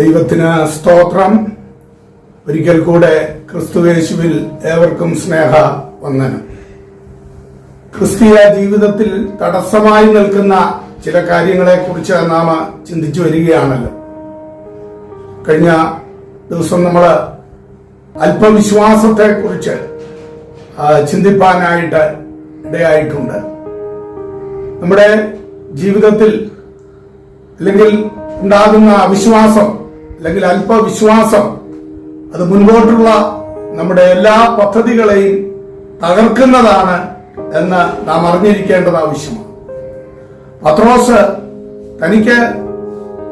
ദൈവത്തിന് സ്തോത്രം. ഒരിക്കൽ കൂടെ ക്രിസ്തുവേശുവിൽ ഏവർക്കും സ്നേഹ വന്ദനം. ക്രിസ്തീയ ജീവിതത്തിൽ തടസ്സമായി നിൽക്കുന്ന ചില കാര്യങ്ങളെ കുറിച്ച് നാം ചിന്തിച്ചു വരികയാണല്ലോ. കഴിഞ്ഞ ദിവസം നമ്മൾ അല്പവിശ്വാസത്തെ കുറിച്ച് ചിന്തിപ്പാനായിട്ട് ഇടയായിട്ടുണ്ട്. നമ്മുടെ ജീവിതത്തിൽ അല്ലെങ്കിൽ ഉണ്ടാകുന്ന അവിശ്വാസം അല്ലെങ്കിൽ അല്പവിശ്വാസം അത് മുൻപോട്ടുള്ള നമ്മുടെ എല്ലാ പദ്ധതികളെയും തകർക്കുന്നതാണ് എന്ന് നാം അറിഞ്ഞിരിക്കേണ്ടത് ആവശ്യമാണ്. പത്രോസ് തനിക്ക്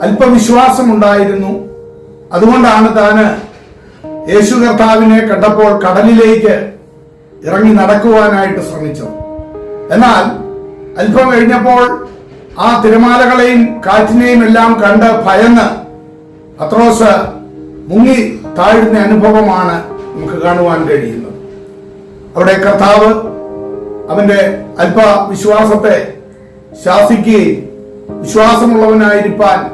അല്പവിശ്വാസമുണ്ടായിരുന്നു. അതുകൊണ്ടാണ് താന് യേശു കർത്താവിനെ കണ്ടപ്പോൾ കടലിലേക്ക് ഇറങ്ങി നടക്കുവാനായിട്ട് ശ്രമിച്ചത്. എന്നാൽ അല്പം കഴിഞ്ഞപ്പോൾ ആ തിരമാലകളെയും കാറ്റിനെയും എല്ലാം കണ്ട് ഭയന്ന് പത്രോസ് മുങ്ങി താഴ്ന്ന അനുഭവമാണ് നമുക്ക് കാണുവാൻ കഴിയുന്നത്. അവിടെ കർത്താവ് അവന്റെ അല്പ വിശ്വാസത്തെ ശാസിക്കുകയും വിശ്വാസമുള്ളവനായിരിക്കാൻ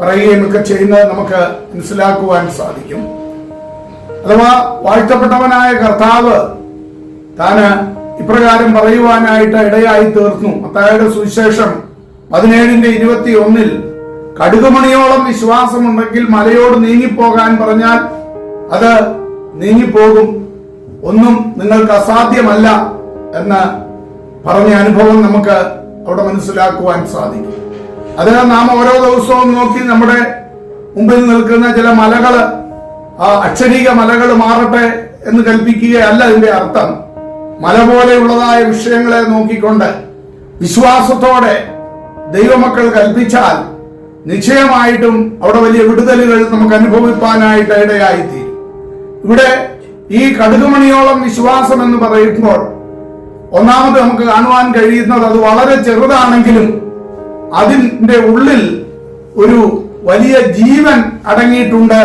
പറയുകയും ഒക്കെ ചെയ്യുന്നത് നമുക്ക് മനസ്സിലാക്കുവാൻ സാധിക്കും. അഥവാ വാഴ്ത്തപ്പെട്ടവനായ കർത്താവ് താന് ഇപ്രകാരം പറയുവാനായിട്ട് ഇടയായി തീർന്നു. മത്തായുടെ സുവിശേഷം പതിനേഴിന്റെ ഇരുപത്തി ഒന്നിൽ കടുകുമണിയോളം വിശ്വാസമുണ്ടെങ്കിൽ മലയോട് നീങ്ങിപ്പോകാൻ പറഞ്ഞാൽ അത് നീങ്ങിപ്പോകും. ഒന്നും നിങ്ങൾക്ക് അസാധ്യമല്ല എന്ന് പറഞ്ഞ അനുഭവം നമുക്ക് അവിടെ മനസ്സിലാക്കുവാൻ സാധിക്കും. അതിനാൽ നാം ഓരോ ദിവസവും നോക്കി നമ്മുടെ മുമ്പിൽ നിൽക്കുന്ന ചില മലകൾ ആ അക്ഷരീക മലകൾ മാറട്ടെ എന്ന് കൽപ്പിക്കുകയല്ല അതിന്റെ അർത്ഥം. മല പോലെയുള്ളതായ വിഷയങ്ങളെ നോക്കിക്കൊണ്ട് വിശ്വാസത്തോടെ ദൈവമക്കൾ കൽപ്പിച്ചാൽ നിശ്ചയമായിട്ടും അവിടെ വലിയ വിടുതലുകൾ നമുക്ക് അനുഭവിപ്പാനായിട്ട് ഇടയായിത്തീരും. ഇവിടെ ഈ കടുകുമണിയോളം വിശ്വാസം എന്ന് പറയുമ്പോൾ ഒന്നാമത് നമുക്ക് കാണുവാൻ കഴിയുന്നത് അത് വളരെ ചെറുതാണെങ്കിലും അതിന്റെ ഉള്ളിൽ ഒരു വലിയ ജീവൻ അടങ്ങിയിട്ടുണ്ട്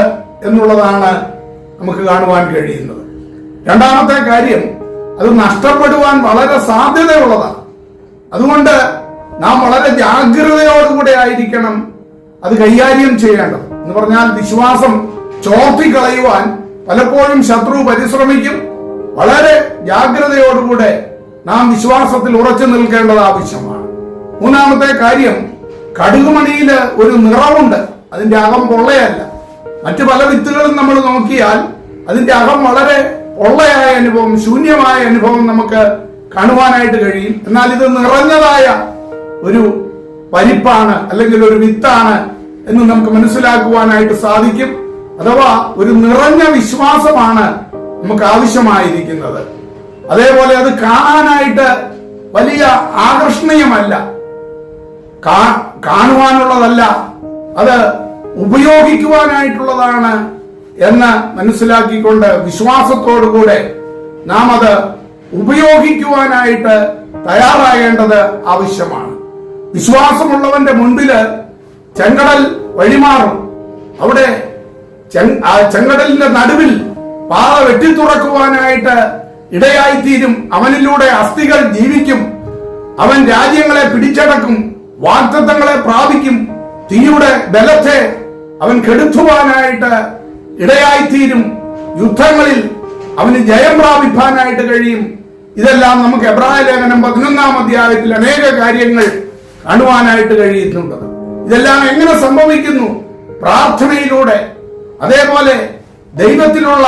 എന്നുള്ളതാണ് നമുക്ക് കാണുവാൻ കഴിയുന്നത്. രണ്ടാമത്തെ കാര്യം അത് നഷ്ടപ്പെടുവാൻ വളരെ സാധ്യതയുള്ളതാണ്. അതുകൊണ്ട് നാം വളരെ ജാഗ്രതയോടുകൂടെ ആയിരിക്കണം അത് കൈകാര്യം ചെയ്യേണ്ടത്. എന്ന് പറഞ്ഞാൽ വിശ്വാസം ചോർത്തിക്കളയുവാൻ പലപ്പോഴും ശത്രു പരിശ്രമിക്കും. വളരെ ജാഗ്രതയോടുകൂടെ നാം വിശ്വാസത്തിൽ ഉറച്ചു നിൽക്കേണ്ടത് ആവശ്യമാണ്. മൂന്നാമത്തെ കാര്യം കടുകുമണിയിൽ ഒരു നിറവുണ്ട്. അതിന്റെ അകം പൊള്ളയല്ല. മറ്റു പല വിത്തുകളും നമ്മൾ നോക്കിയാൽ അതിന്റെ അകം വളരെ പൊള്ളയായ അനുഭവം ശൂന്യമായ അനുഭവം നമുക്ക് കാണുവാനായിട്ട് കഴിയും. എന്നാൽ ഇത് നിറഞ്ഞതായ ഒരു പരിപ്പാണ് അല്ലെങ്കിൽ ഒരു വിത്താണ് എന്ന് നമുക്ക് മനസ്സിലാക്കുവാനായിട്ട് സാധിക്കും. അഥവാ ഒരു നിറഞ്ഞ വിശ്വാസമാണ് നമുക്ക് ആവശ്യമായിരിക്കുന്നത്. അതേപോലെ അത് കാണാനായിട്ട് വലിയ ആകർഷണീയമല്ല. കാണുവാനുള്ളതല്ല. അത് ഉപയോഗിക്കുവാനായിട്ടുള്ളതാണ് എന്ന് മനസ്സിലാക്കിക്കൊണ്ട് വിശ്വാസത്തോടുകൂടെ നാം അത് ഉപയോഗിക്കുവാനായിട്ട് തയ്യാറാകേണ്ടത് ആവശ്യമാണ്. വിശ്വാസമുള്ളവന്റെ മുൻപിൽ ചെങ്കടൽ വഴിമാറും. അവിടെ ചെങ്കടലിന്റെ നടുവിൽ പാത വെട്ടിത്തുറക്കുവാനായിട്ട് ഇടയായിത്തീരും. അവനിലൂടെ അസ്ഥികൾ ജീവിക്കും. അവൻ രാജ്യങ്ങളെ പിടിച്ചടക്കും. വാക്തത്വങ്ങളെ പ്രാപിക്കും. തീയുടെ ബലത്തെ അവൻ കെടുത്തുവാനായിട്ട് ഇടയായിത്തീരും. യുദ്ധങ്ങളിൽ അവന് ജയം പ്രാപിപ്പാനായിട്ട് കഴിയും. ഇതെല്ലാം നമുക്ക് എബ്രാഹിം ലേഖനം പതിനൊന്നാം അധ്യായത്തിൽ അനേക കാര്യങ്ങൾ കാണുവാനായിട്ട് കഴിയുന്നുണ്ട്. ഇതെല്ലാം എങ്ങനെ സംഭവിക്കുന്നു? പ്രാർത്ഥനയിലൂടെ അതേപോലെ ദൈവത്തിലുള്ള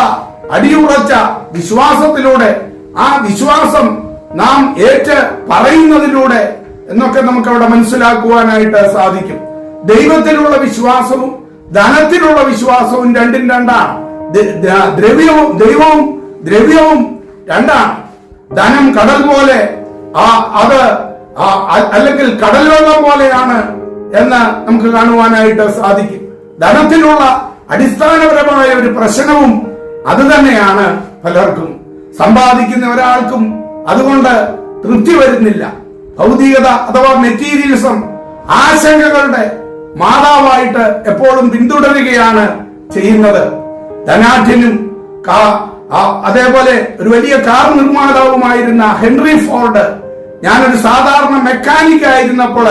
അടിയുറച്ച വിശ്വാസത്തിലൂടെ ആ വിശ്വാസം നാം ഏറ്റ് പറയുന്നതിലൂടെ എന്നൊക്കെ നമുക്ക് അവിടെ മനസ്സിലാക്കുവാനായിട്ട് സാധിക്കും. ദൈവത്തിലുള്ള വിശ്വാസവും ധനത്തിലുള്ള വിശ്വാസവും രണ്ടും രണ്ടാണ്. ദ്രവ്യവും ദൈവവും ദ്രവ്യവും രണ്ടാണ്. ധനം കടൽ പോലെ ആ അത് അല്ലെങ്കിൽ കടൽ വെള്ളം പോലെയാണ് എന്ന് നമുക്ക് കാണുവാനായിട്ട് സാധിക്കും. ധനത്തിനുള്ള അടിസ്ഥാനപരമായ ഒരു പ്രശ്നവും അത് തന്നെയാണ് പലർക്കും. സമ്പാദിക്കുന്ന ഒരാൾക്കും അതുകൊണ്ട് തൃപ്തി വരുന്നില്ല. ഭൗതികത അഥവാ മെറ്റീരിയലിസം ആശങ്കകളുടെ മാതാവായിട്ട് എപ്പോഴും പിന്തുടരുകയാണ് ചെയ്യുന്നത്. ധനാഠ്യനും അതേപോലെ ഒരു വലിയ കാർ നിർമ്മാതാവുമായിരുന്ന ഹെൻറി ഫോർഡ് ഞാനൊരു സാധാരണ മെക്കാനിക് ആയിരുന്നപ്പോൾ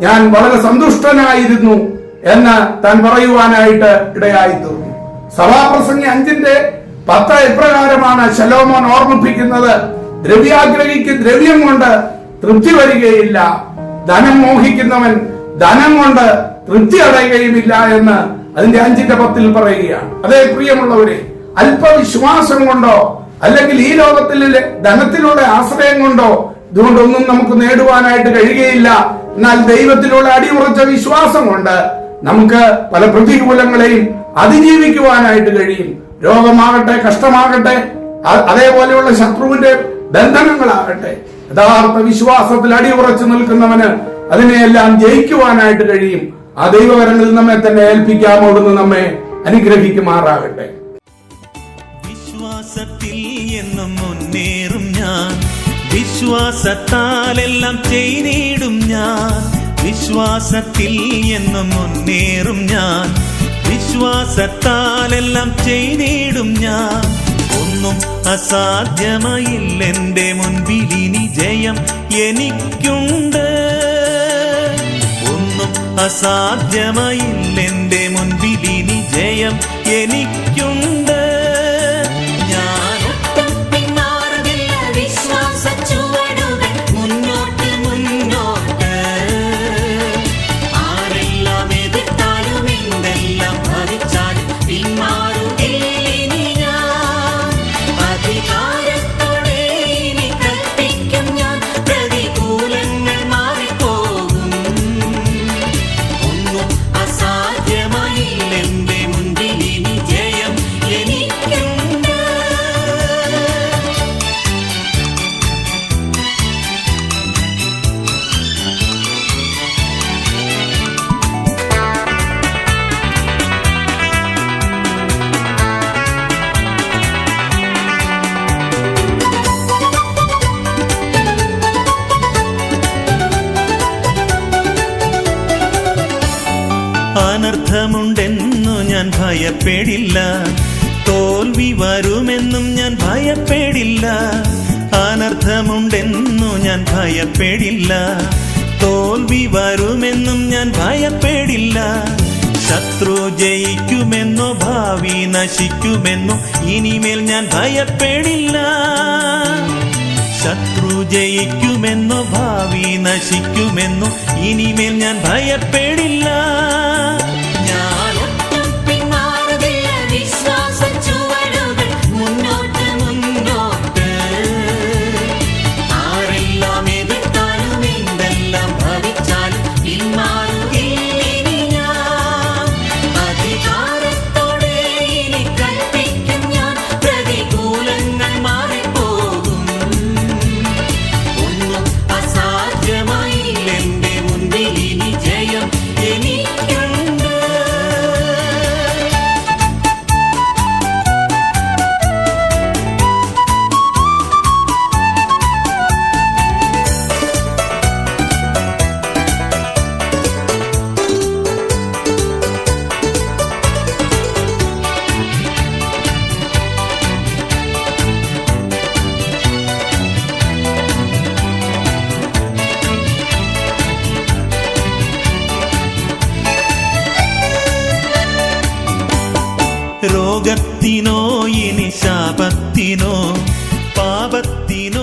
ഞാൻ വളരെ സന്തുഷ്ടനായിരുന്നു എന്ന് താൻ പറയുവാനായിട്ട് ഇടയായി തീർന്നു. സഭാപ്രസംഗി അഞ്ചിന്റെ പത്ത് ഇപ്രകാരമാണ് ശലോമോൻ ഓർമ്മിപ്പിക്കുന്നത്. ദ്രവ്യാഗ്രഹിക്ക് ദ്രവ്യം കൊണ്ട് തൃപ്തി വരികയില്ല. ധനം മോഹിക്കുന്നവൻ ധനം കൊണ്ട് തൃപ്തി അടയുകയുമില്ല എന്ന് അതിന്റെ അഞ്ചിന്റെ പത്തിൽ പറയുകയാണ്. അതേ പ്രിയമുള്ളവരെ അല്പവിശ്വാസം കൊണ്ടോ അല്ലെങ്കിൽ ഈ ലോകത്തിലെ ധനത്തിലുള്ള ആശ്രയം കൊണ്ടോ ഇതുകൊണ്ടൊന്നും നമുക്ക് നേടുവാനായിട്ട് കഴിയുകയില്ല. എന്നാൽ ദൈവത്തിലുള്ള അടിയുറച്ച വിശ്വാസം കൊണ്ട് നമുക്ക് പല പ്രതികൂലങ്ങളെയും അതിജീവിക്കുവാനായിട്ട് കഴിയും. രോഗമാകട്ടെ കഷ്ടമാകട്ടെ അതേപോലെയുള്ള ശത്രുവിന്റെ ബന്ധനങ്ങളാകട്ടെ. യഥാർത്ഥ വിശ്വാസത്തിൽ അടിയുറച്ചു നിൽക്കുന്നവന് അതിനെയെല്ലാം ജയിക്കുവാനായിട്ട് കഴിയും. ആ ദൈവകരങ്ങളിൽ നമ്മെ തന്നെ ഏൽപ്പിക്കാമോടുന്ന് നമ്മെ അനുഗ്രഹിക്കുമാറാകട്ടെ. വിശ്വാസത്തിൽ എന്നും മുന്നേറും ഞാൻ. വിശ്വാസത്താലെല്ലാം ചെയ്തിടും ഞാൻ. വിശ്വാസത്തിൽ എന്നും മുന്നേറും ഞാൻ. വിശ്വാസത്താലെല്ലാം ചെയ്തിടും ഞാൻ. ഒന്നും അസാധ്യമായില്ലെന്റെ മുൻപിൽ ഇനി ജയം എനിക്കുണ്ട്. ഒന്നും അസാധ്യമായില്ലെന്റെ മുൻപിൽ ഇനി ജയം എനിക്കുണ്ട്. അനർത്ഥമുണ്ടെന്നു ഞാൻ ഭയപ്പെടില്ല. തോൽവി വരുമെന്നും ഞാൻ ഭയപ്പെടില്ല. അനർത്ഥമുണ്ടെന്നു ഞാൻ ഭയപ്പെടില്ല. തോൽവി വരുമെന്നും ഞാൻ ഭയപ്പെടില്ല. ശത്രു ജയിക്കുമെന്നോ ഭാവി നശിക്കുമെന്നോ ഇനിമേൽ ഞാൻ ഭയപ്പെടില്ല. ശത്രു ജയിക്കുമെന്നോ ഭാവി നശിക്കുമെന്നോ ഇനിമേൽ ഞാൻ ഭയപ്പെടില്ല. രോഗത്തിനോ ഇനി ശാപത്തിനോ പാപത്തിനോ ഞാൻ